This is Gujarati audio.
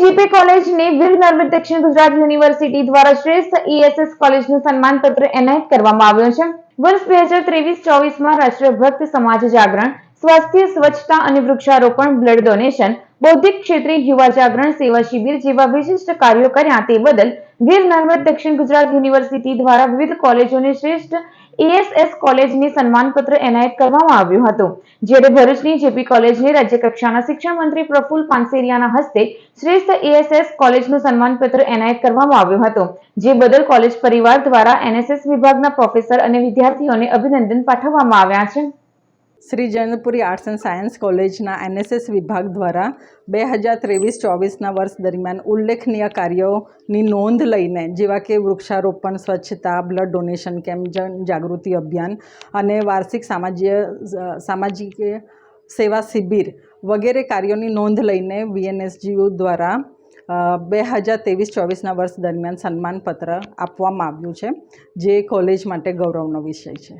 જીપી કોલેજને વીર નર્મદ દક્ષિણ ગુજરાત યુનિવર્સિટી દ્વારા શ્રેષ્ઠ ઈએસએસ કોલેજનું સન્માનપત્ર એનાયત કરવામાં આવ્યું છે. વર્ષ બે હજાર ત્રેવીસ ચોવીસમાં રાષ્ટ્રભક્ત સમાજ જાગરણ, સ્વાસ્થ્ય, સ્વચ્છતા અને વૃક્ષારોપણ, બ્લડ ડોનેશન, બૌદ્ધિક ક્ષેત્રે યુવા જાગરણ, સેવા શિબિર જેવા વિશિષ્ટ કાર્યો કર્યા તે બદલ વીર નર્મદ દક્ષિણ ગુજરાત યુનિવર્સિટી દ્વારા વિવિધ કોલેજોને શ્રેષ્ઠ ઈએસએસ કોલેજને સન્માનપત્ર એનાયત કરવામાં આવ્યું હતું, જ્યારે ભરૂચની જેપી કોલેજને રાજ્યકક્ષાના શિક્ષણ મંત્રી પ્રફુલ પાનસેરિયાના હસ્તે શ્રેષ્ઠ એએસએસ કોલેજનું સન્માનપત્ર એનાયત કરવામાં આવ્યું હતું, જે બદલ કોલેજ પરિવાર દ્વારા એનએસએસ વિભાગના પ્રોફેસર અને વિદ્યાર્થીઓને અભિનંદન પાઠવવામાં આવ્યા છે. Shri Jainpuri arts and science કોલેજના એનએસએસ વિભાગ દ્વારા બે હજાર ત્રેવીસ ચોવીસના વર્ષ દરમિયાન ઉલ્લેખનીય કાર્યોની નોંધ લઈને, જેવા કે વૃક્ષારોપણ, સ્વચ્છતા બ્લડ ડોનેશન કેમ્પ, જન જાગૃતિ અભિયાન અને વાર્ષિક સામાજ્ય, સામાજિક સેવા શિબિર વગેરે કાર્યોની નોંધ લઈને વીએનએસજીયુ દ્વારા બે હજાર ત્રેવીસ ચોવીસના વર્ષ દરમિયાન સન્માનપત્ર આપવામાં આવ્યું છે, જે કોલેજ માટે ગૌરવનો વિષય છે.